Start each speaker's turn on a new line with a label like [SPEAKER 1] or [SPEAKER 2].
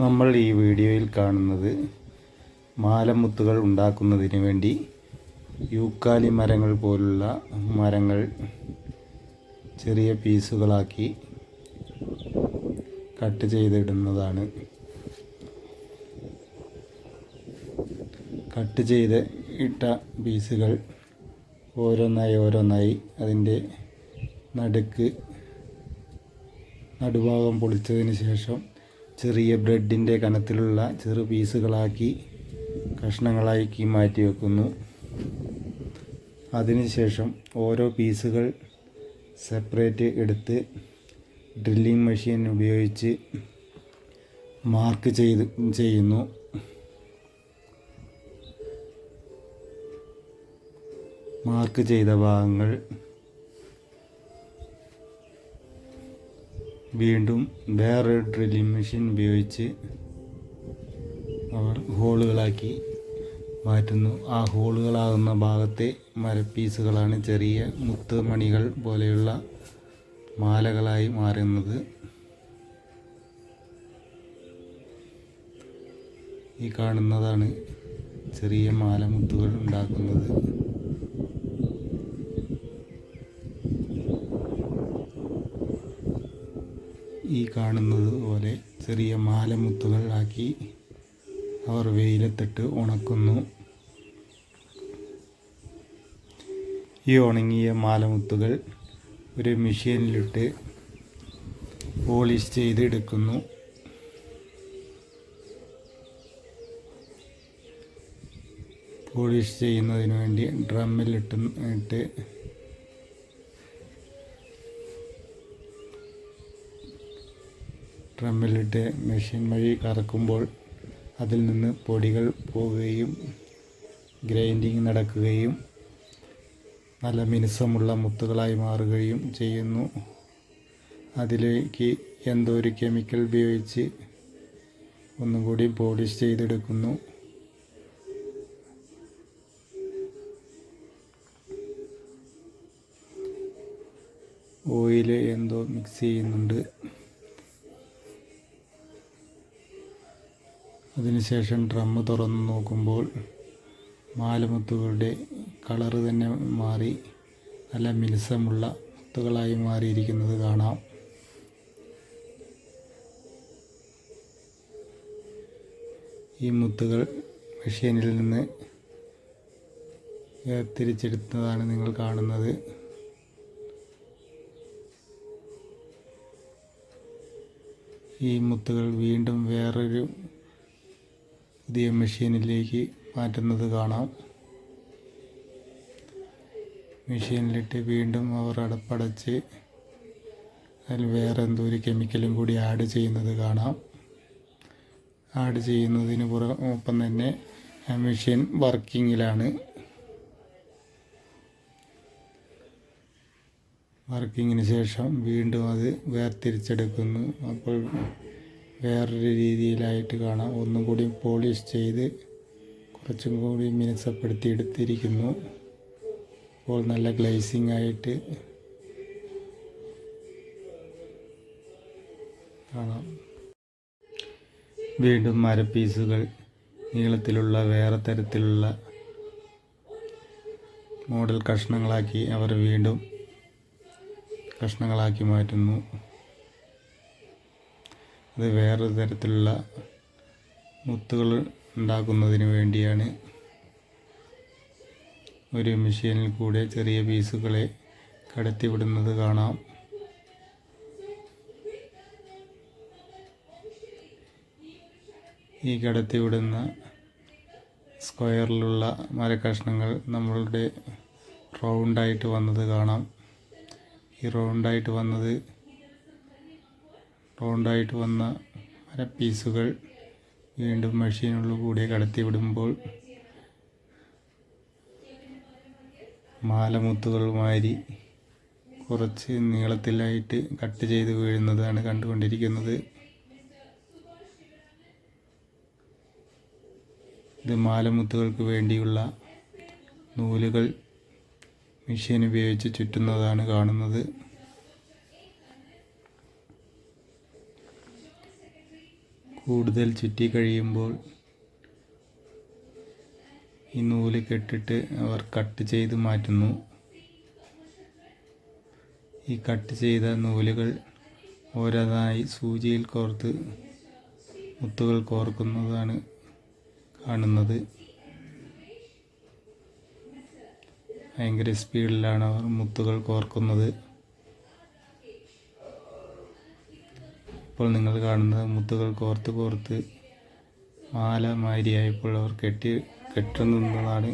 [SPEAKER 1] നമ്മൾ ഈ വീഡിയോയിൽ കാണുന്നത് മാലമുത്തുകൾ ഉണ്ടാക്കുന്നതിന് വേണ്ടി യൂക്കാലി മരങ്ങൾ പോലുള്ള മരങ്ങൾ ചെറിയ പീസുകളാക്കി കട്ട് ചെയ്തിടുന്നതാണ്. കട്ട് ചെയ്ത് ഇട്ട പീസുകൾ ഓരോന്നായി ഓരോന്നായി അതിന്റെ നടുക്ക് നടുഭാഗം പൊളിച്ചതിന് ശേഷം ചെറിയ ബ്രെഡിന്റെ കനത്തിലുള്ള ചെറു പീസുകളാക്കി കഷ്ണങ്ങളാക്കി മാറ്റി വെക്കുന്നു. അതിനുശേഷം ഓരോ പീസുകൾ സെപ്പറേറ്റ് എടുത്ത് ഡ്രില്ലിംഗ് മെഷീൻ ഉപയോഗിച്ച് മാർക്ക് ചെയ്ത് ചെയ്യുന്നു. മാർക്ക് ചെയ്ത ഭാഗങ്ങൾ വീണ്ടും വേറെ ഡ്രില്ലിംഗ് മെഷീൻ ഉപയോഗിച്ച് അവർ ഹോളുകളാക്കി മാറ്റുന്നു. ആ ഹോളുകളാകുന്ന ഭാഗത്തെ മരപ്പീസുകളാണ് ചെറിയ മുത്ത് മണികൾ പോലെയുള്ള മാലകളായി മാറുന്നത്. ഈ കാണുന്നതാണ് ചെറിയ മാലമുത്തുകൾ ഉണ്ടാക്കുന്നത്. ഈ കാണുന്നത് പോലെ ചെറിയ മാലമുത്തുകൾ ആക്കി അവർ വെയിലത്തിട്ട് ഉണക്കുന്നു. ഈ ഉണങ്ങിയ മാലമുത്തുകൾ ഒരു മെഷീനിലിട്ട് പോളിഷ് ചെയ്തെടുക്കുന്നു. പോളിഷ് ചെയ്യുന്നതിന് വേണ്ടി ഡ്രമ്മിലിട്ട് ഇട്ട് ഡ്രമ്മിലിട്ട് മെഷീൻ വഴി കറക്കുമ്പോൾ അതിൽ നിന്ന് പൊടികൾ പോവുകയും ഗ്രൈൻഡിങ് നടക്കുകയും നല്ല മിനുസമുള്ള മുത്തുകളായി മാറുകയും ചെയ്യുന്നു. അതിലേക്ക് എന്തോ ഒരു കെമിക്കൽ ഉപയോഗിച്ച് ഒന്നും കൂടി പോളിഷ് ചെയ്തെടുക്കുന്നു. ഓയിൽ എന്തോ മിക്സ് ചെയ്യുന്നുണ്ട്. അതിനുശേഷം ഡ്രമ്മ് തുറന്ന് നോക്കുമ്പോൾ മാലമുത്തുകളുടെ കളറ് തന്നെ മാറി നല്ല മിനുസമുള്ള മുത്തുകളായി മാറിയിരിക്കുന്നത് കാണാം. ഈ മുത്തുകൾ മെഷീനിൽ നിന്ന് വേർതിരിച്ചെടുത്തതാണ് നിങ്ങൾ കാണുന്നത്. ഈ മുത്തുകൾ വീണ്ടും വേറൊരു പുതിയ മെഷീനിലേക്ക് മാറ്റുന്നത് കാണാം. മെഷീനിലിട്ട് വീണ്ടും അവർ അടപ്പടച്ച് അതിൽ വേറെ എന്തോ ഒരു കെമിക്കലും കൂടി ആഡ് ചെയ്യുന്നത് കാണാം. ആഡ് ചെയ്യുന്നതിന് പുറ ഒപ്പം തന്നെ മെഷീൻ വർക്കിങ്ങിലാണ്. വർക്കിങ്ങിന് ശേഷം വീണ്ടും അത് വേർതിരിച്ചെടുക്കുന്നു. അപ്പോൾ വേറൊരു രീതിയിലായിട്ട് കാണാം. ഒന്നും കൂടി പോളിഷ് ചെയ്ത് കുറച്ചും കൂടി മിനുസപ്പെടുത്തി എടുത്തിരിക്കുന്നു അപ്പോൾ നല്ല ഗ്ലേസിംഗ് ആയിട്ട് കാണാം. വീണ്ടും മരപ്പീസുകൾ നീളത്തിലുള്ള വേറെ തരത്തിലുള്ള മോഡൽ കഷ്ണങ്ങളാക്കി അവർ വീണ്ടും കഷ്ണങ്ങളാക്കി മാറ്റുന്നു. അത് വേറെ തരത്തിലുള്ള മുത്തുകൾ ഉണ്ടാക്കുന്നതിന് വേണ്ടിയാണ് ഒരു മെഷീനിൽ കൂടെ ചെറിയ പീസുകളെ കടത്തിവിടുന്നത് കാണാം. ഈ കടത്തിവിടുന്ന സ്ക്വയറിലുള്ള മരക്കഷ്ണങ്ങൾ നമ്മളുടെ റൗണ്ടായിട്ട് വന്നത് കാണാം. ഈ റൗണ്ടായിട്ട് വന്നത് റൗണ്ടായിട്ട് വന്ന പല പീസുകൾ വീണ്ടും മെഷീനുള്ളിൽ കൂടി കടത്തി വിടുമ്പോൾ മാലമുത്തുകൾ മാരി കുറച്ച് നീളത്തിലായിട്ട് കട്ട് ചെയ്ത് വീഴുന്നതാണ് കണ്ടുകൊണ്ടിരിക്കുന്നത്. ഇത് മാലമുത്തുകൾക്ക് വേണ്ടിയുള്ള നൂലുകൾ മെഷീൻ ഉപയോഗിച്ച് ചുറ്റുന്നതാണ് കാണുന്നത്. കൂടുതൽ ചുറ്റി കഴിയുമ്പോൾ ഈ നൂൽ കെട്ടിട്ട് അവർ കട്ട് ചെയ്ത് മാറ്റുന്നു. ഈ കട്ട് ചെയ്ത നൂലുകൾ ഓരോന്നായി സൂചിയിൽ കോർത്ത് മുത്തുകൾ കോർക്കുന്നതാണ് കാണുന്നത്. ഭയങ്കര സ്പീഡിലാണ് അവർ മുത്തുകൾ കോർക്കുന്നത്. ഇപ്പോൾ നിങ്ങൾ കാണുന്നത് മുത്തുകൾ കോർത്ത് കോർത്ത് മാല മാതിരിയായപ്പോൾ അവർ കെട്ടി കെട്ടുന്നതാണ്.